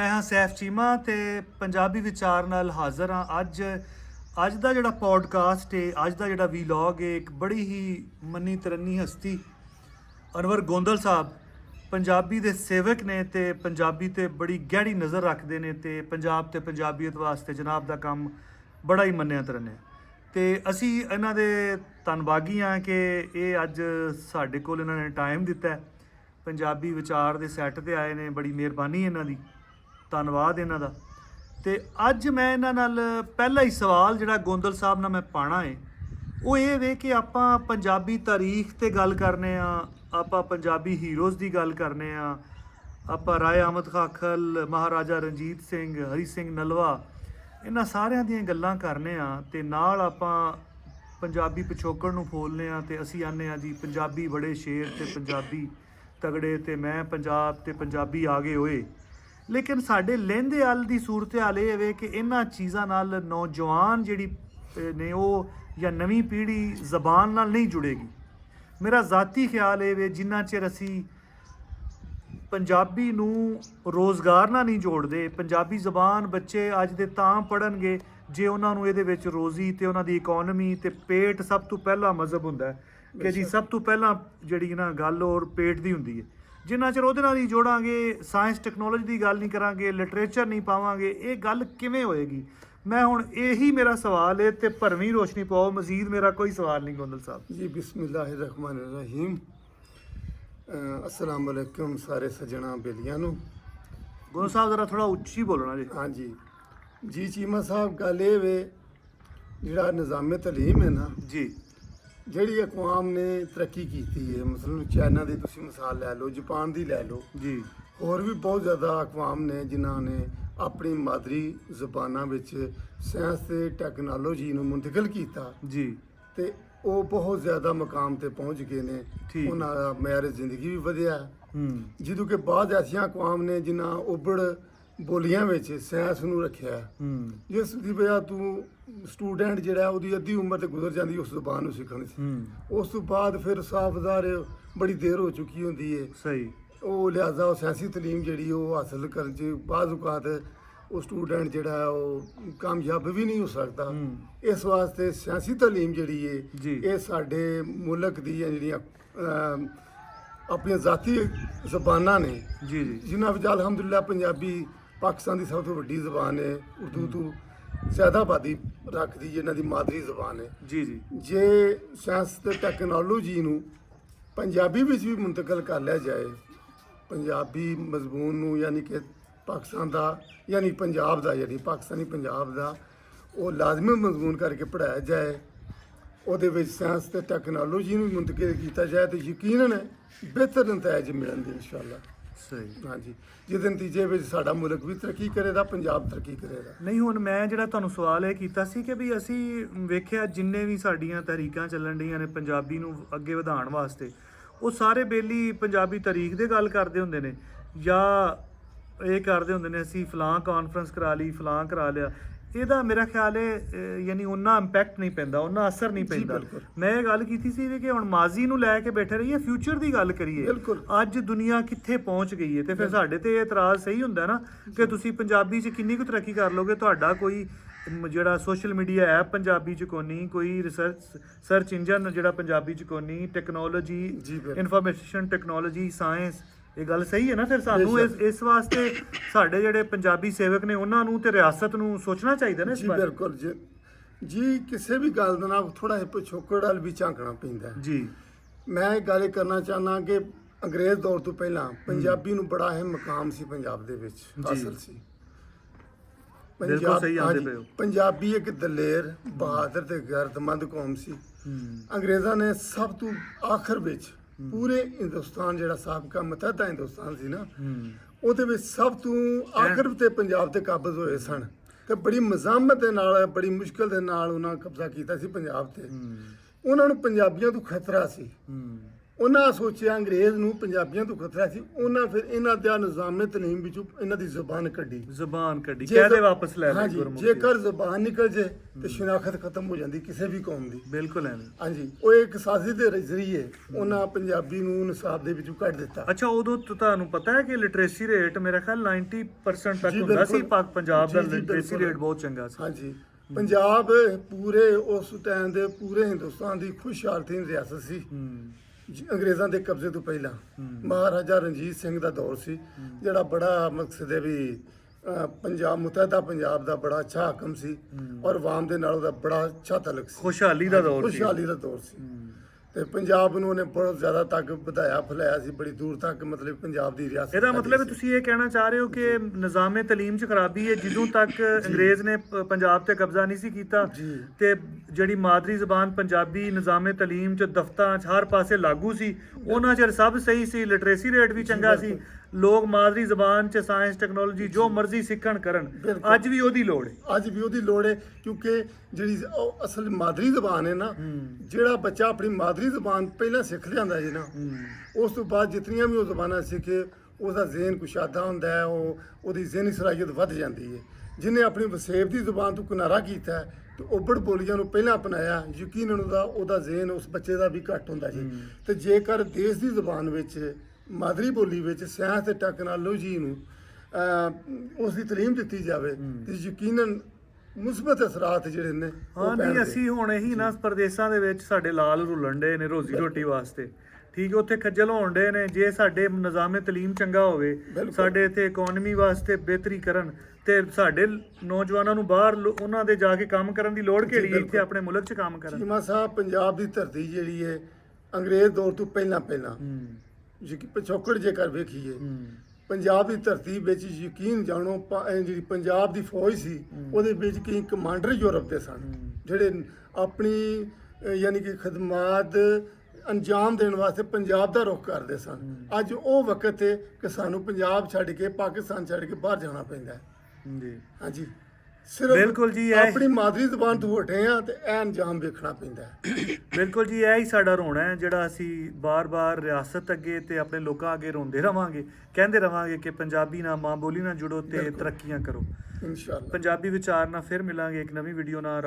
ਮੈਂ ਹਾਂ ਸੈਫ ਚੀਮਾ ਤੇ ਪੰਜਾਬੀ ਵਿਚਾਰ ਨਾਲ ਹਾਜ਼ਰ ਹਾਂ। ਅੱਜ ਅੱਜ ਦਾ ਜਿਹੜਾ ਪੋਡਕਾਸਟ ਹੈ ਅੱਜ ਦਾ ਜਿਹੜਾ ਵੀਲੌਗ ਹੈ ਇੱਕ ਬੜੀ ਹੀ ਮੰਨੀ ਤਰੰਨੀ ਹਸਤੀ। ਅਨਵਰ ਗੋਂਦਲ ਸਾਹਿਬ ਪੰਜਾਬੀ ਦੇ ਸੇਵਕ ਨੇ ਤੇ ਪੰਜਾਬੀ ਤੇ ਬੜੀ ਗਹਿਰੀ ਨਜ਼ਰ ਰੱਖਦੇ ਨੇ ਤੇ ਪੰਜਾਬ ਤੇ ਪੰਜਾਬੀਅਤ ਵਾਸਤੇ ਜਨਾਬ ਦਾ ਕੰਮ ਬੜਾ ਹੀ ਮੰਨਿਆ ਤਰੰਨਿਆ। ਤੇ ਅਸੀਂ ਇਹਨਾਂ ਦੇ ਧੰਨਵਾਦੀ ਹਾਂ ਕਿ ਇਹ ਅੱਜ ਸਾਡੇ ਕੋਲ ਇਹਨਾਂ ਨੇ ਟਾਈਮ ਦਿੱਤਾ ਪੰਜਾਬੀ ਵਿਚਾਰ ਦੇ ਸੈੱਟ ਤੇ ਆਏ ਨੇ, ਬੜੀ ਮਿਹਰਬਾਨੀ ਇਹਨਾਂ ਦੀ। ਧੰਨਵਾਦ ਇਹਨਾਂ ਦਾ। ਤੇ ਅੱਜ ਮੈਂ ਇਹਨਾਂ ਨਾਲ ਪਹਿਲਾ ਹੀ ਸਵਾਲ ਜਿਹੜਾ ਗੋਂਦਲ ਸਾਹਿਬ ਨਾਲ ਮੈਂ ਪਾਣਾ ਏ, ਉਹ ਇਹ ਵੇ ਕਿ ਆਪਾਂ ਪੰਜਾਬੀ ਤਾਰੀਖ ਤੇ ਗੱਲ ਕਰਨੇ ਆ, ਆਪਾਂ ਪੰਜਾਬੀ ਹੀਰੋਜ਼ ਦੀ ਗੱਲ ਕਰਨੇ ਆ, ਆਪਾਂ ਰਾਏ ਅਹਿਮਦ ਖਾਖਲ, ਮਹਾਰਾਜਾ ਰਣਜੀਤ ਸਿੰਘ, ਹਰੀ ਸਿੰਘ ਨਲਵਾ, ਇਹਨਾਂ ਸਾਰਿਆਂ ਦੀਆਂ ਗੱਲਾਂ ਕਰਨੇ ਆ ਤੇ ਨਾਲ ਆਪਾਂ ਪੰਜਾਬੀ ਪਿਛੋਕੜ ਨੂੰ ਫੋਲਨੇ ਆ ਤੇ ਅਸੀਂ ਆਨੇ ਆ ਜੀ ਪੰਜਾਬੀ ਬੜੇ ਸ਼ੇਰ ਤੇ ਪੰਜਾਬੀ ਤਗੜੇ ਤੇ ਮੈਂ ਪੰਜਾਬ ਤੇ ਪੰਜਾਬੀ ਆ ਗਏ ਹੋਏ। ਲੇਕਿਨ ਸਾਡੇ ਲਹਿੰਦੇ ਹਾਲ ਦੀ ਸੂਰਤ ਹਾਲ ਇਹ ਵੇ ਕਿ ਇਹਨਾਂ ਚੀਜ਼ਾਂ ਨਾਲ ਨੌਜਵਾਨ ਜਿਹੜੀ ਨੇ ਉਹ ਜਾਂ ਨਵੀਂ ਪੀੜ੍ਹੀ ਜ਼ਬਾਨ ਨਾਲ ਨਹੀਂ ਜੁੜੇਗੀ। ਮੇਰਾ ਜ਼ਾਤੀ ਖਿਆਲ ਇਹ ਵੇ ਜਿੰਨਾ ਚਿਰ ਅਸੀਂ ਪੰਜਾਬੀ ਨੂੰ ਰੋਜ਼ਗਾਰ ਨਾਲ ਨਹੀਂ ਜੋੜਦੇ ਪੰਜਾਬੀ ਜ਼ਬਾਨ ਬੱਚੇ ਅੱਜ ਦੇ ਤਾਂ ਪੜਨਗੇ ਜੇ ਉਹਨਾਂ ਨੂੰ ਇਹਦੇ ਵਿੱਚ ਰੋਜ਼ੀ ਤੇ ਉਹਨਾਂ ਦੀ ਇਕਨੋਮੀ ਤੇ ਪੇਟ ਸਭ ਤੋਂ ਪਹਿਲਾ ਮਜ਼ਹਬ ਹੁੰਦਾ ਹੈ। ਕਿ ਜੀ ਸਭ ਤੋਂ ਪਹਿਲਾਂ ਜਿਹੜੀ ਨਾ ਗੱਲ ਔਰ ਪੇਟ ਦੀ ਹੁੰਦੀ ਹੈ। ਜਿੰਨਾ ਚਿਰ ਉਹਦੇ ਨਾਲ ਹੀ ਜੋੜਾਂਗੇ ਸਾਇੰਸ ਟੈਕਨੋਲੋਜੀ ਦੀ ਗੱਲ ਨਹੀਂ ਕਰਾਂਗੇ ਲਿਟਰੇਚਰ ਨਹੀਂ ਪਾਵਾਂਗੇ ਇਹ ਗੱਲ ਕਿਵੇਂ ਹੋਏਗੀ? ਮੈਂ ਹੁਣ ਇਹੀ ਮੇਰਾ ਸਵਾਲ ਹੈ ਤੇ ਭਰਵੀਂ ਰੋਸ਼ਨੀ ਪਾਓ ਮਜ਼ੀਦ ਮੇਰਾ ਕੋਈ ਸਵਾਲ ਨਹੀਂ ਗੋਂਦਲ ਸਾਹਿਬ। ਜੀ ਬਿਸਮਿਲ੍ਲਾਹਿਰਰਹਿਮਾਨਿਰਰਹੀਮ ਅਸਲਾਮ ਵਾਲੇਕੁਮ ਸਾਰੇ ਸੱਜਣਾ ਬੇਲੀਆਂ ਨੂੰ। ਗੋਂਦਲ ਸਾਹਿਬ ਜ਼ਰਾ ਥੋੜਾ ਉੱਚੀ ਬੋਲਣਾ ਜੀ। ਹਾਂਜੀ। ਜੀ ਚੀਮਾ ਸਾਹਿਬ ਗੱਲ ਇਹ ਵੇ ਜਿਹੜਾ ਨਿਜ਼ਾਮੇ ਤਾਲੀਮ ਹੈ ਨਾ ਜੀ। ਜਿਹੜੀ ਅਕਵਾਮ ਨੇ ਤਰੱਕੀ ਕੀਤੀ ਹੈ ਮਸਲਨ ਚਾਈਨਾ ਦੀ ਤੁਸੀਂ ਮਿਸਾਲ ਲੈ ਲਓ ਜਾਪਾਨ ਦੀ ਲੈ ਲਓ ਜੀ। ਹੋਰ ਵੀ ਬਹੁਤ ਜ਼ਿਆਦਾ ਅਕਵਾਮ ਨੇ ਜਿਨ੍ਹਾਂ ਨੇ ਆਪਣੀ ਮਾਦਰੀ ਜ਼ੁਬਾਨਾਂ ਵਿੱਚ ਸਾਇੰਸ ਤੇ ਟੈਕਨੋਲੋਜੀ ਨੂੰ ਮੁੰਤਕਿਲ ਕੀਤਾ। ਜੀ। ਤੇ ਉਹ ਬਹੁਤ ਜ਼ਿਆਦਾ ਮਕਾਮ ਤੇ ਪਹੁੰਚ ਗਏ ਨੇ। ਉਹਨਾਂ ਦਾ ਮਿਆਰ ਜ਼ਿੰਦਗੀ ਵੀ ਵਧਿਆ। ਹੈ। ਹੂੰ ਜਦੋਂ ਕਿ ਬਾਅਦ ਐਸੀਆਂ ਅਕਵਾਮ ਨੇ ਜਿਨ੍ਹਾਂ ਉਬੜ ਬੋਲੀਆਂ ਵਿੱਚ ਸਾਇੰਸ ਨੂੰ ਰੱਖਿਆ। ਹੈ। ਹੂੰ ਜਿਸ ਦੀ ਵਜ੍ਹਾ ਤੂੰ ਸਟੂਡੈਂਟ ਜਿਹੜਾ ਹੈ, ਉਹਦੀ ਅੱਧੀ ਉਮਰ ਤੇ ਗੁਜ਼ਰ ਜਾਂਦੀ ਉਸ ਜ਼ੁਬਾਨ ਨੂੰ ਸਿੱਖਣ ਹੂੰ। ਉਸ ਤੋਂ ਬਾਅਦ ਫਿਰ ਸਾਫਦਾਰ ਬੜੀ ਦੇਰ ਹੋ ਚੁੱਕੀ ਹੁੰਦੀ ਹੈ ਸਹੀ। ਉਹ ਲਿਹਾਜ਼ਾ ਉਹ ਸਿਆਸੀ ਤਾਲੀਮ ਜਿਹੜੀ ਉਹ ਹਾਸਲ ਕਰਨ 'ਚ ਬਾਜ਼ ਔਕਾਤ ਉਹ ਸਟੂਡੈਂਟ ਜਿਹੜਾ ਹੈ ਉਹ ਕਾਮਯਾਬ ਵੀ ਨਹੀਂ ਹੋ ਸਕਦਾ। ਹੂੰ। ਇਸ ਵਾਸਤੇ ਸਿਆਸੀ ਤਾਲੀਮ ਜਿਹੜੀ ਹੈ। ਇਹ ਸਾਡੇ ਮੁਲਕ ਦੀਆਂ ਜਿਹੜੀਆਂ ਅਮ, ਆਪਣੀਆਂ ਜ਼ਾਤੀ ਜ਼ਬਾਨਾਂ ਨੇ ਜੀ ਜੀ। ਜਿਨ੍ਹਾਂ ਵਿੱਚ ਅਲਹਮਦੁਲਿਲਾ ਪੰਜਾਬੀ ਪਾਕਿਸਤਾਨ ਦੀ ਸਭ ਤੋਂ ਵੱਡੀ ਜ਼ਬਾਨ ਹੈ ਉਰਦੂ ਤੋਂ ਜ਼ਿਆਦਾ ਆਬਾਦੀ ਰੱਖਦੀ ਜਿਹਨਾਂ ਦੀ ਮਾਦਰੀ ਜ਼ਬਾਨ ਹੈ। ਜੀ ਜੀ। ਜੇ ਸਾਇੰਸ ਤੇ ਟੈਕਨੋਲੋਜੀ ਨੂੰ ਪੰਜਾਬੀ ਵਿੱਚ ਵੀ ਮੁੰਤਕਲ ਕਰ ਲਿਆ ਜਾਏ ਪੰਜਾਬੀ ਮਜ਼ਮੂਨ ਨੂੰ ਯਾਨੀ ਕਿ ਪਾਕਿਸਤਾਨ ਦਾ ਯਾਨੀ ਪੰਜਾਬ ਦਾ ਯਾਨੀ ਪਾਕਿਸਤਾਨੀ ਪੰਜਾਬ ਦਾ ਉਹ ਲਾਜ਼ਮੀ ਮਜ਼ਮੂਨ ਕਰਕੇ ਪੜਾਇਆ ਜਾਏ ਉਹਦੇ ਵਿੱਚ ਸਾਇੰਸ ਤੇ ਟੈਕਨੋਲੋਜੀ ਨੂੰ ਮੁੰਤਕਿਲ ਕੀਤਾ ਜਾਏ ਤੇ ਯਕੀਨਨ ਬਿਹਤਰ ਨਤੀਜੇ ਮਿਲਣਗੇ ਇਨਸ਼ਾਅੱਲਾ। ਸਹੀ। ਹਾਂਜੀ। ਜਿਹਦੇ ਨਤੀਜੇ ਵਿੱਚ ਸਾਡਾ ਮੁਲਕ ਵੀ ਤਰੱਕੀ ਕਰੇਗਾ ਪੰਜਾਬ ਤਰੱਕੀ ਕਰੇਗਾ। ਨਹੀਂ ਹੁਣ ਮੈਂ ਜਿਹੜਾ ਤੁਹਾਨੂੰ ਸਵਾਲ ਇਹ ਕੀਤਾ ਸੀ ਕਿ ਵੀ ਅਸੀਂ ਵੇਖਿਆ ਜਿੰਨੇ ਵੀ ਸਾਡੀਆਂ ਤਰੀਕਾਂ ਚੱਲਣ ਡੀਆਂ ਨੇ ਪੰਜਾਬੀ ਨੂੰ ਅੱਗੇ ਵਧਾਉਣ ਵਾਸਤੇ ਉਹ ਸਾਰੇ ਬੇਲੀ ਪੰਜਾਬੀ ਤਾਰੀਖ ਦੇ ਗੱਲ ਕਰਦੇ ਹੁੰਦੇ ਨੇ ਜਾਂ ਇਹ ਕਰਦੇ ਹੁੰਦੇ ਨੇ ਅਸੀਂ ਫਲਾਂ ਕਾਨਫਰੰਸ ਕਰਾ ਲਈ ਫਲਾਂ ਕਰਾ ਲਿਆ। ਇਹਦਾ ਮੇਰਾ ਖਿਆਲ ਹੈ ਯਾਨੀ ਉਹਨਾਂ ਇੰਪੈਕਟ ਨਹੀਂ ਪੈਂਦਾ ਉਹਨਾਂ ਅਸਰ ਨਹੀਂ ਪੈਂਦਾ। ਮੈਂ ਇਹ ਗੱਲ ਕੀਤੀ ਸੀ ਕਿ ਹੁਣ ਮਾਜ਼ੀ ਨੂੰ ਲੈ ਕੇ ਬੈਠੇ ਰਹੀਏ ਫਿਊਚਰ ਦੀ ਗੱਲ ਕਰੀਏ ਬਿਲਕੁਲ। ਅੱਜ ਦੁਨੀਆ ਕਿੱਥੇ ਪਹੁੰਚ ਗਈ ਹੈ ਤੇ ਫਿਰ ਸਾਡੇ ਤੇ ਇਤਰਾਜ਼ ਸਹੀ ਹੁੰਦਾ ਨਾ ਕਿ ਤੁਸੀਂ ਪੰਜਾਬੀ 'ਚ ਕਿੰਨੀ ਕੁ ਤਰੱਕੀ ਕਰ ਲੋਗੇ ਤੁਹਾਡਾ ਕੋਈ ਜਿਹੜਾ ਸੋਸ਼ਲ ਮੀਡੀਆ ਐਪ ਪੰਜਾਬੀ 'ਚ ਕੋਨੀ ਕੋਈ ਰਿਸਰਚ ਸਰਚ ਇੰਜਨ ਜਿਹੜਾ ਪੰਜਾਬੀ 'ਚ ਕੋਨੀ ਟੈਕਨੋਲੋਜੀ। ਇਨਫੋਰਮੇਸ਼ਨ ਟੈਕਨੋਲੋਜੀ ਸਾਇੰਸ ਇਹ ਗੱਲ ਸਹੀ ਹੈ ਨਾ ਫਿਰ ਸਾਨੂੰ ਇਸ। ਇਸ ਵਾਸਤੇ ਸਾਡੇ ਜਿਹੜੇ ਪੰਜਾਬੀ ਸੇਵਕ ਨੇ ਉਹਨਾਂ ਨੂੰ ਤੇ ਰਿਆਸਤ ਨੂੰ ਸੋਚਣਾ ਚਾਹੀਦਾ ਨਾ ਇਸ ਜੀ ਬਾਰੇ ਬਿਲਕੁਲ ਜੀ ਜੀ ਕਿਸੇ ਵੀ ਗੱਲ ਦਾ ਨਾ ਥੋੜਾ ਜਿਹਾ ਪਿਛੋਕੜ ਵੱਲ ਵੀ ਝਾਂਕਣਾ ਪੈਂਦਾ। ਜੀ ਮੈਂ ਇਹ ਗੱਲ ਕਰਨਾ ਚਾਹਨਾ ਕਿ ਅੰਗਰੇਜ਼ ਦੌਰ ਤੋਂ ਪਹਿਲਾਂ ਪੰਜਾਬੀ ਨੂੰ ਬੜਾ ਅਹਿਮ ਮਕਾਮ ਸੀ ਪੰਜਾਬ ਦੇ ਵਿੱਚ ਹਾਸਲ ਸੀ ਬਿਲਕੁਲ ਸਹੀ ਆਖਦੇ ਹਾਂਜੀ, ਪਏ ਹੋ। ਪੰਜਾਬੀ ਇੱਕ ਦਲੇਰ ਬਹਾਦਰ ਤੇ ਗੈਰਤਮੰਦ ਕੌਮ ਸੀ ਅੰਗਰੇਜ਼ਾਂ ਨੇ ਸਭ ਤੋਂ ਆਖਰ ਵਿੱਚ ਪੂਰੇ ਹਿੰਦੁਸਤਾਨ ਜਿਹੜਾ ਸਾਬਕਾ ਮਤਹਦਾ ਹਿੰਦੁਸਤਾਨ ਸੀ ਨਾ ਉਹਦੇ ਵਿੱਚ ਸਭ ਤੋਂ ਆਖਰ ਤੇ ਪੰਜਾਬ ਤੇ ਕਾਬਜ਼ ਹੋਏ ਸਨ। ਤੇ ਬੜੀ ਮਜ਼ਾਮਤ ਦੇ ਨਾਲ ਬੜੀ ਮੁਸ਼ਕਲ ਦੇ ਨਾਲ ਉਹਨਾਂ ਕਬਜ਼ਾ ਕੀਤਾ ਸੀ ਪੰਜਾਬ ਤੇ। ਉਹਨਾਂ ਨੂੰ ਪੰਜਾਬੀਆਂ ਤੋਂ ਖਤਰਾ ਸੀ। ਉਹਨਾਂ ਸੋਚਿਆ ਅੰਗਰੇਜ਼ ਨੂੰ ਪੰਜਾਬੀਆਂ ਤੋਂ ਖਤਰਾ ਸੀ ਉਹਨਾਂ ਫਿਰ ਇਹਨਾਂ ਦਾ ਨਿਜ਼ਾਮੇ ਤਲੀਮ ਵਿੱਚੋਂ ਇਹਨਾਂ ਦੀ ਜ਼ੁਬਾਨ ਕੱਢੀ। ਜ਼ਬਾਨ ਕੱਢੀ ਕਹਦੇ ਵਾਪਸ ਲੈ ਲੈ ਗੁਰਮੁਖੀ। ਜੇਕਰ ਜ਼ੁਬਾਨ ਨਿਕਲ ਜੇ ਤੇ ਸ਼ਨਾਖਤ ਖਤਮ ਹੋ ਜਾਂਦੀ ਕਿਸੇ ਵੀ ਕੌਮ ਦੀ। ਬਿਲਕੁਲ ਐਵੇਂ। ਹਾਂਜੀ ਉਹ ਇੱਕ ਸਾਜ਼ਿਸ਼ ਦੇ ਜ਼ਰੀਏ ਉਹਨਾਂ ਪੰਜਾਬੀ ਨੂੰ ਨਿਸਾਬ ਦੇ ਵਿੱਚੋਂ ਕੱਢ ਦਿੱਤਾ। ਅੱਛਾ ਉਦੋਂ ਤੁਹਾਨੂੰ ਪਤਾ ਹੈ ਕਿ ਲਿਟਰੇਸੀ ਰੇਟ ਮੇਰਾ ਖਿਆਲ 90% ਤੱਕ ਹੁੰਦਾ ਸੀ। ਪਾਕ ਪੰਜਾਬ ਦਾ ਲਿਟਰੇਸੀ। ਰੇਟ ਬਹੁਤ ਚੰਗਾ ਸੀ। ਹਾਂਜੀ ਪੰਜਾਬ ਪੂਰੇ ਉਸ ਟਾਈਮ ਦੇ ਪੂਰੇ ਹਿੰਦੁਸਤਾਨ ਦੀ ਖੁਸ਼ਹਾਲਤੀਨ ਰਿਆਸਤ ਸੀ। ਜੀ, ਅੰਗਰੇਜ਼ਾਂ ਦੇ ਕਬਜ਼ੇ ਤੋਂ ਪਹਿਲਾਂ। ਮਹਾਰਾਜਾ ਰਣਜੀਤ ਸਿੰਘ ਦਾ ਦੌਰ ਸੀ ਜਿਹੜਾ ਬੜਾ ਮਕਸਦ ਹੈ ਵੀ ਪੰਜਾਬ ਮੁਤਹਦਾ ਪੰਜਾਬ ਦਾ ਬੜਾ ਅੱਛਾ ਹਾਕਮ ਸੀ ਔਰ ਆਵਾਮ ਦੇ ਨਾਲ ਉਹਦਾ ਬੜਾ ਅੱਛਾ ਤਲਕ ਸੀ। ਖੁਸ਼ਹਾਲੀ ਦਾ ਦੌਰ ਸੀ। ਖੁਸ਼ਹਾਲੀ ਦਾ ਦੌਰ ਸੀ। ਤੇ ਪੰਜਾਬ ਨੂੰ ਉਹਨੇ ਬਹੁਤ ਜ਼ਿਆਦਾ ਤੱਕ ਵਧਾਇਆ ਫੈਲਾਇਆ ਸੀ ਬੜੀ ਦੂਰ ਤੱਕ ਮਤਲਬ ਪੰਜਾਬ ਦੀ ਰਿਆਸਤ ਇਹਦਾ ਮਤਲਬ। ਤੁਸੀਂ ਇਹ ਕਹਿਣਾ ਚਾਹ ਰਹੇ ਹੋ ਕਿ ਨਿਜ਼ਾਮੇ ਤਾਲੀਮ 'ਚ ਖਰਾਬੀ ਹੈ ਜਦੋਂ ਤੱਕ ਅੰਗਰੇਜ਼ ਨੇ ਪੰਜਾਬ ਤੇ ਕਬਜ਼ਾ ਨਹੀਂ ਸੀ ਕੀਤਾ। ਤੇ ਜਿਹੜੀ ਮਾਦਰੀ ਜ਼ਬਾਨ ਪੰਜਾਬੀ ਨਿਜ਼ਾਮੇ ਤਾਲੀਮ 'ਚ ਦਫ਼ਤਰਾਂ 'ਚ ਹਰ ਪਾਸੇ ਲਾਗੂ ਸੀ ਉਹਨਾਂ 'ਚ ਸਭ ਸਹੀ ਸੀ ਲਿਟਰੇਸੀ ਰੇਟ ਵੀ ਚੰਗਾ ਸੀ ਲੋਕ ਮਾਦਰੀ ਜ਼ਬਾਨ 'ਚ ਸਾਇੰਸ ਟੈਕਨੋਲੋਜੀ ਜੋ ਮਰਜ਼ੀ ਸਿੱਖਣ ਕਰਨ। ਅੱਜ ਵੀ ਉਹਦੀ ਲੋੜ ਹੈ। ਅੱਜ ਵੀ ਉਹਦੀ ਲੋੜ ਹੈ ਕਿਉਂਕਿ ਜਿਹੜੀ ਅਸਲ ਮਾਦਰੀ ਜ਼ਬਾਨ ਹੈ ਨਾ ਜਿਹੜਾ ਬੱਚਾ ਆਪਣੀ ਮਾਦਰੀ ਜ਼ਬਾਨ ਪਹਿਲਾਂ ਸਿੱਖ ਜਾਂਦਾ ਜੀ ਨਾ ਉਸ ਤੋਂ ਬਾਅਦ ਜਿਤਨੀਆਂ ਵੀ ਉਹ ਜ਼ਬਾਨਾਂ ਸਿੱਖੇ ਉਹਦਾ ਜ਼ਿਹਨ ਕੁਸ਼ਾਦਾ ਹੁੰਦਾ ਹੈ ਉਹ ਉਹਦੀ ਜ਼ਿਹਨੀ ਸਲਾਹੀਅਤ ਵੱਧ ਜਾਂਦੀ ਹੈ। ਜਿਹਨੇ ਆਪਣੀ ਵਸੇਬ ਦੀ ਜ਼ਬਾਨ ਤੋਂ ਕਿਨਾਰਾ ਕੀਤਾ ਹੈ ਤੇ ਉੱਬੜ ਬੋਲੀਆਂ ਨੂੰ ਪਹਿਲਾਂ ਅਪਣਾਇਆ ਯਕੀਨਨ ਉਹਦਾ ਉਹਦਾ ਜ਼ਿਹਨ ਉਸ ਬੱਚੇ ਦਾ ਵੀ ਘੱਟ ਹੁੰਦਾ ਜੀ ਤੇ ਜੇਕਰ ਦੇਸ਼ ਦੀ ਜ਼ਬਾਨ ਵਿੱਚ ਮਾਦਰੀ ਬੋਲੀ ਵਿੱਚ ਸਾਇੰਸ ਤੇ ਟੈਕਨੋਲੋਜੀ ਨੂੰ ਉਸ ਦੀ ਤਾਲੀਮ ਦਿੱਤੀ ਜਾਵੇ ਤੇ ਯਕੀਨਨ ਮੁਸਬਤ ਅਸਰਾਤ ਜਿਹੜੇ ਨੇ ਹਾਂ ਨਹੀਂ। ਅਸੀਂ ਹੁਣ ਇਹੀ ਨਾ ਪ੍ਰਦੇਸ਼ਾਂ ਦੇ ਵਿੱਚ ਸਾਡੇ ਲਾਲ ਰੁਲਣ ਡੇ ਨੇ ਰੋਜ਼ੀ ਰੋਟੀ ਵਾਸਤੇ। ਠੀਕ ਉੱਥੇ ਖੱਜਲ ਹੋਣ ਡੇ ਨੇ ਜੇ ਸਾਡੇ ਨਿਜ਼ਾਮੇ ਤਾਲੀਮ ਚੰਗਾ ਹੋਵੇ। ਸਾਡੇ ਇੱਥੇ ਇਕਨੋਮੀ ਵਾਸਤੇ ਬਿਹਤਰੀ ਕਰਨ ਤੇ ਸਾਡੇ ਨੌਜਵਾਨਾਂ ਨੂੰ ਬਾਹਰ ਉਹਨਾਂ ਦੇ ਜਾ ਕੇ ਕੰਮ ਕਰਨ ਦੀ ਲੋੜ ਕਿਹੜੀ ਇੱਥੇ। ਆਪਣੇ ਮੁਲਕ 'ਚ ਕੰਮ ਕਰਨ। ਚੀਮਾ ਸਾਹਿਬ ਪੰਜਾਬ ਦੀ ਧਰਤੀ ਜਿਹੜੀ ਹੈ ਅੰਗਰੇਜ਼ ਦੌਰ ਤੋਂ ਪਹਿਲਾਂ ਪਹਿਲਾਂ ਯਕੀ- ਪਿਛੋਕੜ ਜੇਕਰ ਵੇਖੀਏ ਪੰਜਾਬ ਦੀ ਧਰਤੀ ਵਿੱਚ ਯਕੀਨ ਜਾਣੋ ਜਿਹੜੀ ਪੰਜਾਬ ਦੀ ਫੌਜ ਸੀ ਉਹਦੇ ਵਿੱਚ ਕਈ ਕਮਾਂਡਰ ਯੂਰਪ ਦੇ ਸਨ। ਜਿਹੜੇ ਆਪਣੀ ਯਾਨੀ ਕਿ ਖਦਮਾਤ ਅੰਜਾਮ ਦੇਣ ਵਾਸਤੇ ਪੰਜਾਬ ਦਾ ਰੁਖ ਕਰਦੇ ਸਨ। ਅੱਜ ਉਹ ਵਕਤ ਹੈ ਕਿ ਸਾਨੂੰ ਪੰਜਾਬ ਛੱਡ ਕੇ ਪਾਕਿਸਤਾਨ ਛੱਡ ਕੇ ਬਾਹਰ ਜਾਣਾ ਪੈਂਦਾ ਹੈ। ਜੀ। ਹਾਂਜੀ। ਸਿਰਫ ਬਿਲਕੁਲ ਜੀ, ਇਹ- ਆਪਣੀ ਮਾਦਰੀ ਜ਼ਬਾਨ ਤੋਂ ਹਟੇ ਆ ਤੇ ਇਹ ਅੰਜਾਮ ਵੇਖਣਾ ਪੈਂਦਾ ਹੈ। ਬਿਲਕੁਲ ਜੀ ਇਹ ਹੀ ਸਾਡਾ ਰੋਣਾ ਹੈ ਜਿਹੜਾ ਅਸੀਂ ਬਾਰ-ਬਾਰ ਰਿਆਸਤ ਅੱਗੇ ਤੇ ਆਪਣੇ ਲੋਕਾਂ ਅੱਗੇ ਰੋਂਦੇ ਰਵਾਂਗੇ ਕਹਿੰਦੇ ਰਵਾਂਗੇ ਕਿ ਪੰਜਾਬੀ ਨਾਲ ਮਾਂ ਬੋਲੀ ਨਾਲ ਜੁੜੋ ਤੇ ਤਰੱਕੀਆਂ ਕਰੋ। ਇਨਸ਼ਾਅੱਲਾ। ਪੰਜਾਬੀ ਵਿਚਾਰ ਨਾਲ ਫਿਰ ਮਿਲਾਂਗੇ ਇੱਕ ਨਵੀਂ ਵੀਡੀਓ ਨਾਲ